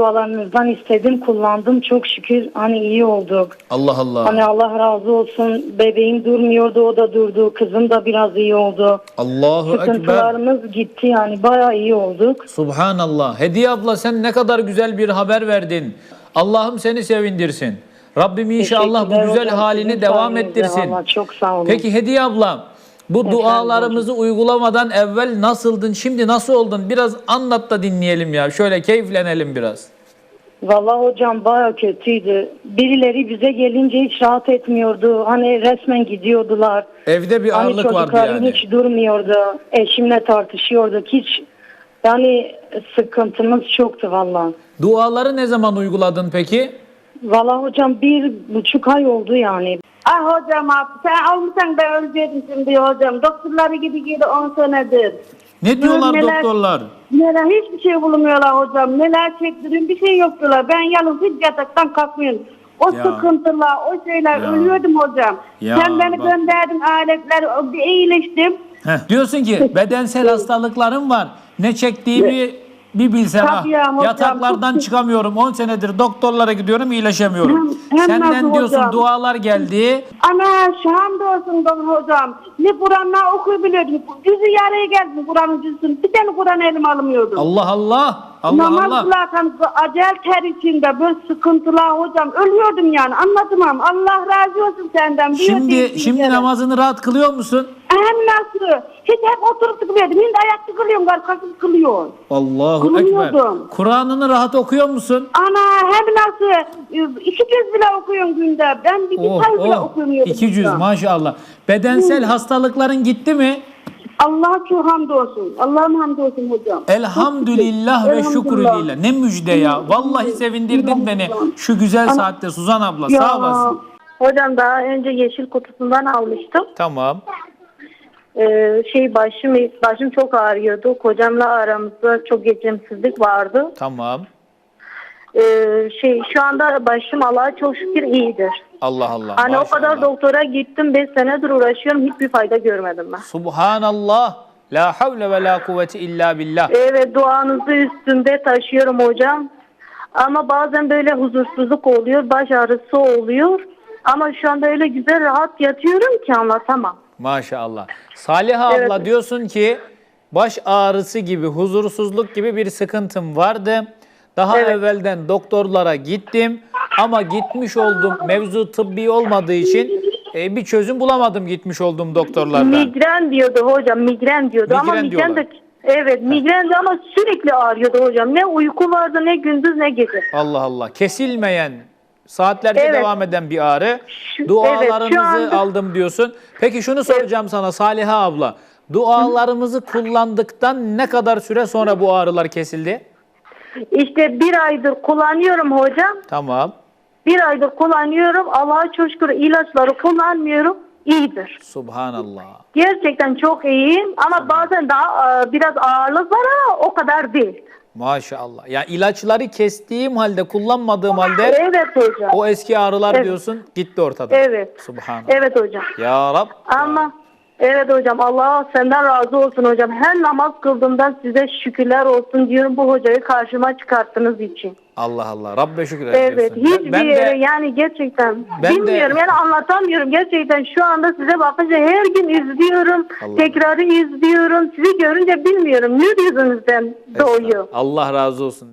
Dualarınızdan istedim, kullandım. Çok şükür hani iyi olduk. Allah Allah. Hani Allah razı olsun. Bebeğim durmuyordu, o da durdu. Kızım da biraz iyi oldu. Allahu Ekber. Sıkıntılarımız gitti yani bayağı iyi olduk. Subhanallah. Hediye abla sen ne kadar güzel bir haber verdin. Allah'ım seni sevindirsin. Rabbim inşallah bu güzel hocam, halini sizin devam ettirsin. çok sağ olun. Peki Hediye abla bu dualarımızı uygulamadan evvel nasıldın? Şimdi nasıl oldun? Biraz anlat da dinleyelim ya. Şöyle keyiflenelim biraz. Vallahi hocam bayağı kötüydü. Birileri bize gelince hiç rahat etmiyordu. Hani resmen gidiyordular. Evde bir Hani ağırlık vardı çocuklarım yani. hiç durmuyordu. Eşimle tartışıyorduk. Hiç yani sıkıntımız çoktu vallahi. Duaları ne zaman uyguladın peki? Vallahi hocam bir buçuk ay oldu yani. Ah hocam abi sen almışsan ben ölecektim şimdi hocam. Doktorları gibi gidi 10 senedir. Ne diyorlar Neler- doktorlar? Neler hiçbir şey bulmuyorlar hocam. Neler çektiriyorum bir şey yok diyorlar. Ben yalnız hiç yataktan kalkmıyorum. O Ya. sıkıntılar, o şeyler Ya. ölüyordum hocam. Ya Sen beni bak. gönderdin aletler, bir iyileştim. Heh, diyorsun ki bedensel hastalıklarım var. Ne çektiğimi bir bilsen ha. Tabii hocam, Yataklardan çok- çıkamıyorum. 10 senedir doktorlara gidiyorum iyileşemiyorum. Hem- hem Senden nasıl diyorsun hocam? dualar geldi. Ana şu hamdolsun bana hocam. Ne Kur'an'la okuyabiliyordum. Yüzü yarıya geldi Kur'an'ın cüzünü. Bir tane Kur'an elime almıyordum. Allah Allah. Allah Namaz Allah. kılarken acel ter içinde böyle sıkıntılar hocam. Ölüyordum yani anladım ama Allah razı olsun senden. Bir Şimdi öteki şimdi yere. namazını rahat kılıyor musun? Hem nasıl? Hiç hep oturup kılıyordum. Şimdi ayakta kılıyorum, kalkıp kılıyor. Allahu ekber. Kılıyordum. Kur'an'ını rahat okuyor musun? Ana hem nasıl? İki cüz bile okuyorum günde. Ben bir Oh, sayı bile oh. okuyamıyordum. İki cüz hocam. maşallah. Bedensel hastalıkların gitti mi? Allah'a çok hamdolsun. Allah'ım hamdolsun hocam. Elhamdülillah ve şükrülillah. Ne müjde ya. Vallahi sevindirdin beni. Şu güzel saatte Suzan abla. Sağ olasın. Hocam daha önce yeşil kutusundan almıştım. Tamam. Ee, şey başım başım çok ağrıyordu. Kocamla aramızda çok geçimsizlik vardı. Tamam. Ee, şey şu anda başım Allah'a çok şükür iyidir. Allah Allah. Hani o kadar doktora gittim 5 senedir uğraşıyorum hiçbir fayda görmedim ben. Subhanallah. La havle ve la kuvveti illa billah. Evet duanızı üstümde taşıyorum hocam. Ama bazen böyle huzursuzluk oluyor, baş ağrısı oluyor. Ama şu anda öyle güzel rahat yatıyorum ki anlatamam. Maşallah. Salih abla Evet. diyorsun ki baş ağrısı gibi, huzursuzluk gibi bir sıkıntım vardı. Daha Evet. evvelden doktorlara gittim ama gitmiş olduğum mevzu tıbbi olmadığı için e, bir çözüm bulamadım gitmiş olduğum doktorlardan. Migren diyordu hocam, migren diyordu ama Migren migren de diyorlar. evet migren de ama sürekli ağrıyordu hocam. Ne uyku vardı ne gündüz ne gece. Allah Allah. Kesilmeyen, saatlerce Evet. devam eden bir ağrı. Dualarınızı evet, anda- aldım diyorsun. Peki şunu soracağım sana Saliha abla. Dualarımızı kullandıktan ne kadar süre sonra bu ağrılar kesildi? İşte bir aydır kullanıyorum hocam. Tamam. Bir aydır kullanıyorum. Allah'a çok şükür ilaçları kullanmıyorum. İyidir. Subhanallah. Gerçekten çok iyiyim ama bazen daha e, biraz ağırlık var ama o kadar değil. Maşallah. Ya ilaçları kestiğim halde, kullanmadığım halde Evet hocam. o eski ağrılar Evet. diyorsun gitti ortadan. Evet. Subhanallah. Evet hocam. Ya Rab. Ama evet hocam Allah senden razı olsun hocam. Her namaz kıldığımda size şükürler olsun diyorum bu hocayı karşıma çıkarttığınız için. Allah Allah. Rabbe şükür Evet ediyorsun. hiçbir Ben de- yere yani gerçekten Ben de- bilmiyorum yani anlatamıyorum gerçekten şu anda size bakınca her gün izliyorum Allah. tekrarı izliyorum sizi görünce bilmiyorum nur yüzünüzden doğuyor. Allah razı olsun.